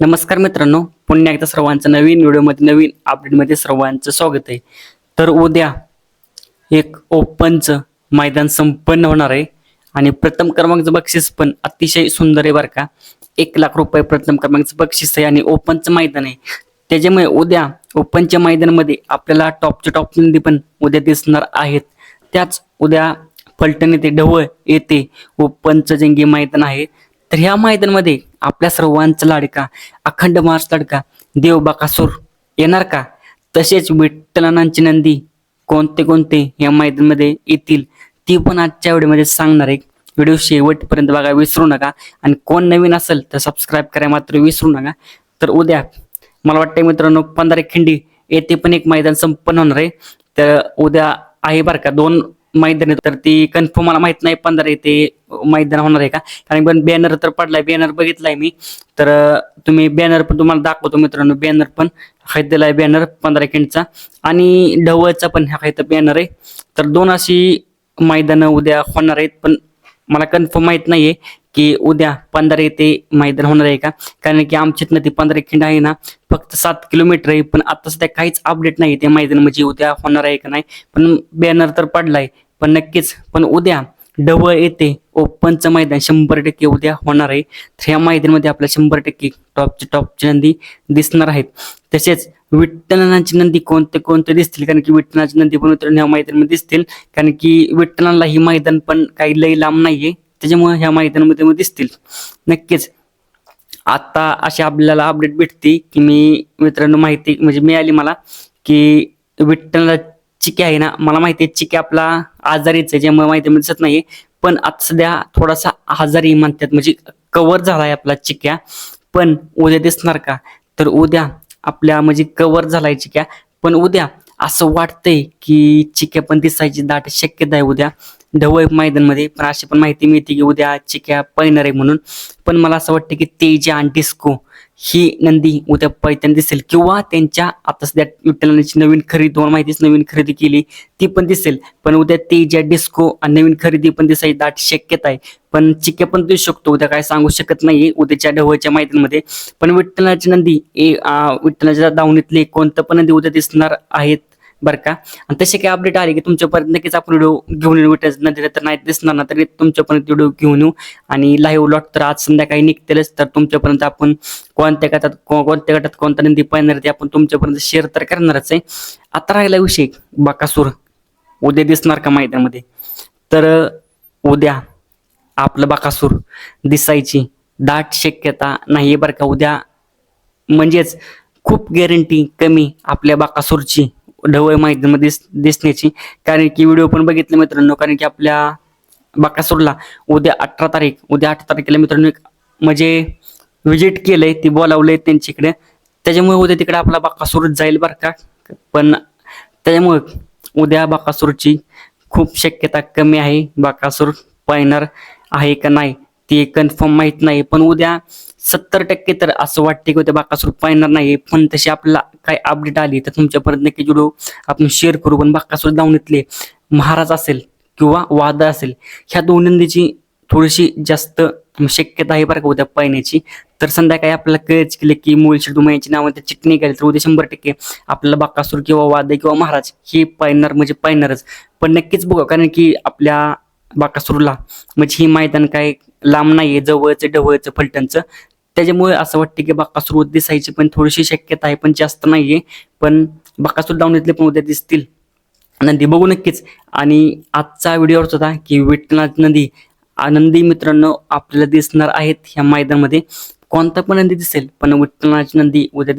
नमस्कार मित्रांनो पुन्हा एकदा सर्वांचं नवीन व्हिडिओमध्ये नवीन अपडेटमध्ये सर्वांचं स्वागत आहे. तर उद्या एक ओपनचं मैदान संपन्न होणार आहे आणि प्रथम क्रमांकचं बक्षीस पण अतिशय सुंदर आहे बरं का. एक लाख रुपये प्रथम क्रमांकचं बक्षीस आहे आणि ओपनचं मैदान आहे. त्याच्यामुळे उद्या ओपनच्या मैदानामध्ये आपल्याला टॉपच्या टॉप नंदी पण उद्या दिसणार आहेत. त्याच उद्या फलटण येथे ढवळ येथे ओपनचं जंगी मैदान आहे तर ह्या मैदानामध्ये आपल्या सर्वांचा लाडका अखंड मार्च लाडका देव बाकासूर येणार का? तसेच विठ्ठलानांची नंदी कोणते कोणते या मैदानमध्ये येतील ती पण आजच्या व्हिडिओमध्ये सांगणार आहे. व्हिडिओ शेवटपर्यंत बघा विसरू नका. आणि कोण नवीन असेल तर सबस्क्राईब करायला मात्र विसरू नका. तर उद्या मला वाटतं मित्रांनो पंधरा खिंडी येथे पण एक मैदान संपन्न होणार आहे. तर उद्या आहे बरं का दोन मैदान तर ती कन्फर्म मला माहीत नाही पंधरा येते मैदान होणार आहे का? कारण पण बॅनर तर पडलाय बॅनर बघितलाय मी. तर तुम्ही बॅनर पण तुम्हाला दाखवतो मित्रांनो बॅनर पण. हा दिलाय बॅनर पंधरा किंटचा आणि ढवळचा पण हा काही बॅनर आहे. तर दोन अशी मैदानं उद्या होणार आहेत पण मला कन्फर्म माहीत नाहीये. की उद्या पंधरा येते मैदान होणार आहे का? कारण की आमची ती पंधरा खिंड आहे ना फक्त सात किलोमीटर आहे पण आता सध्या काहीच अपडेट नाही ते मैदान म्हणजे उद्या होणार आहे का नाही. पण बॅनर तर पडलाय पण नक्कीच पण उद्या डबळ येते ओपनचं मैदान शंभर टक्के उद्या होणार आहे. तर ह्या मैदानामध्ये आपल्या शंभर टक्के टॉपची टॉपची नंदी दिसणार आहेत. तसेच विठ्ठलांची नंदी कोणते कोणते दिसतील? कारण की विठ्ठलाची नंदी पण उतरून ह्या मैदानामध्ये दिसतील. कारण की विठ्ठलांना ही मैदान पण काही लई लांब नाहीये. त्याच्यामुळे ह्या मैदानामध्ये मग दिसतील. नक्कीच. आता अशी आपल्याला अपडेट भेटते की मी मित्रांनो माहिती म्हणजे मिळाली मला की विठ्ठलला चिके आहे ना मला माहिती आहे चिके आपला आजारीच आहे ज्यामुळे माहिती दिसत नाही पण आता सध्या थोडासा आजारी म्हणतात म्हणजे कव्हर झालाय आपला चिक्या पण उद्या दिसणार का? तर उद्या आपल्या म्हणजे कवर झालाय चिक्या पण उद्या असं वाटतंय की चिक्या पण दिसायची दाट शक्यता आहे उद्या. ढवळ मैदानमध्ये पण अशी पण माहिती मिळते की उद्या चिक्या पळणार आहे म्हणून. पण मला असं वाटतं की तेजा आणि डिस्को ही नंदी उद्या पळताना दिसेल किंवा त्यांच्या आता सध्या विठ्ठलांची नवीन खरेदी दोन माहितीच नवीन खरेदी केली ती पण दिसेल. पण उद्या तेजा डिस्को आणि नवीन खरेदी पण दिसायची दाट शक्यता आहे. पण चिक्या पण देऊ शकतो उद्या काय सांगू शकत नाही उद्याच्या ढवळच्या मैदानमध्ये. पण विठ्ठलाची नंदी ए विठ्ठलाच्या दावणीतले कोणतं पण नंदी उद्या दिसणार आहेत. बरं का? आणि तसे काही अपडेट आले की तुमच्यापर्यंत नक्कीच आपण व्हिडिओ घेऊन येऊ. विठ्ठलाच्या तर नाही दिसणार ना तरी तुमच्यापर्यंत व्हिडिओ घेऊन येऊ. आणि लाईव्ह लॉट तर आज संध्याकाळी निघतेलच तर तुमच्यापर्यंत आपण कोणत्या गटात कोणत्या गटात कोणता नदी पाहणार ते आपण तुमच्यापर्यंत शेअर तर करणारच आहे. आता राहिला विषय बाकासूर. उद्या दिसणार का मैदानामध्ये? तर उद्या आपलं बाकासूर दिसायची दाट शक्यता नाही बरं का. उद्या म्हणजेच खूप गॅरंटी कमी आपल्या बाकासूरची. ढवळ मैदानामध्ये दिस दिसण्याची. कारण की व्हिडिओ पण बघितले मित्रांनो कारण की आपल्या बाकासूरला उद्या अठरा तारीख उद्या अठरा तारखेला मित्रांनो एक म्हणजे व्हिजिट केलंय ती बोलावलंय त्यांच्याकडे. त्याच्यामुळे उद्या तिकडे आपला बाकासूर जाईल बरं का. पण त्याच्यामुळे उद्या बाकासूरची खूप शक्यता कमी आहे. बाकासूर पाहणार आहे का नाही ते कन्फर्म माहीत नाही. पण उद्या सत्तर टक्के तर असं वाटते की उद्या बाकासूर पाहणार नाही. पण तशी आपल्याला काय अपडेट आली तर तुमच्यापर्यंत नक्की व्हिडिओ आपण शेअर करू पण बाकासूर दावणीतले महाराज असेल किंवा वादळ असेल ह्या दोन नंदीची थोडीशी जास्त शक्यता आहे बरं का उद्या पाहण्याची. तर संध्याकाळी आपल्याला कळच केले की मुळशी डुमायाची नावं त्या चिटणी गेली तर उद्या शंभर टक्के आपल्याला बाकासूर किंवा वादळ किंवा महाराज हे पाहणार म्हणजे पायणारच पण नक्कीच बघा कारण की आपल्या बाकासूरला म्हणजे हे मैदान काय लांब नाहीये जवळचं ढवळचं फलटणचं. त्याच्यामुळे असं वाटतं की बाकासूर उद्या दिसायची पण थोडीशी शक्यता आहे पण जास्त नाहीये. पण बाकासूर दावणीतले पण उद्या दिसतील. नंदी बघू नक्कीच. आणि आजचा व्हिडिओ होता की विठ्ठलनाथ नदी. आनंदी मित्रांनो आपल्याला दिसणार आहेत ह्या मैदानामध्ये. कोणता पण नदी दिसेल पण विठ्ठलनाथ नदी उद्या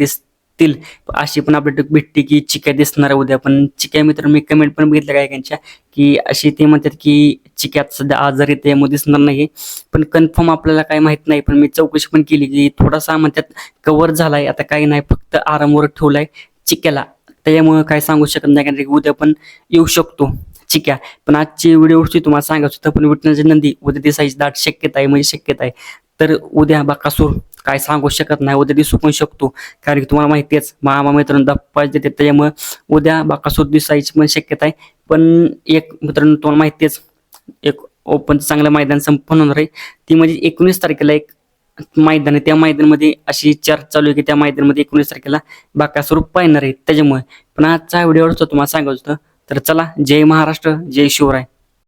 दिसतील अशी पण आपली भेटते की चिक्या दिसणार आहे उद्या पण. चिक्या मित्र मी कमेंट पण बघितलं काय त्यांच्या की अशी ते म्हणतात की चिक्यात सध्या आजारी त्यामुळे दिसणार नाही. पण कन्फर्म आपल्याला काय माहीत नाही पण मी चौकशी पण केली की थोडासा म्हणतात कव्हर झालाय. आता काही नाही फक्त आरामवर ठेवलाय चिक्याला. त्याच्यामुळे काय सांगू शकत नाही कारण की उद्या पण येऊ शकतो चिक्या. पण आजची व्हिडिओची तुम्हाला सांगायचं होतं पण विटण्याची नंदी उद्या दिसायची दाट शक्यता आहे म्हणजे शक्यता आहे. तर उद्या बाकासूर काय सांगू शकत नाही. उद्या दिसू पण शकतो. कारण की तुम्हाला माहिती आहेच मामा मित्रांनो दप्पा देते त्याच्यामुळे उद्या बाकासूर दिसायची पण शक्यता आहे. पण एक मित्रांनो तुम्हाला माहिती आहेच एक ओपन चांगलं मैदान संपन्न होणार आहे. ती म्हणजे एकोणीस तारखेला एक मैदान आहे. त्या मैदानामध्ये अशी चर्चा चालू आहे की त्या मैदानामध्ये एकोणीस तारखेला बाकासूर पाहणार आहे. त्याच्यामुळे. पण आजचा व्हिडिओ तुम्हाला सांगायचं होतं तर चला जय महाराष्ट्र जय शिवराय.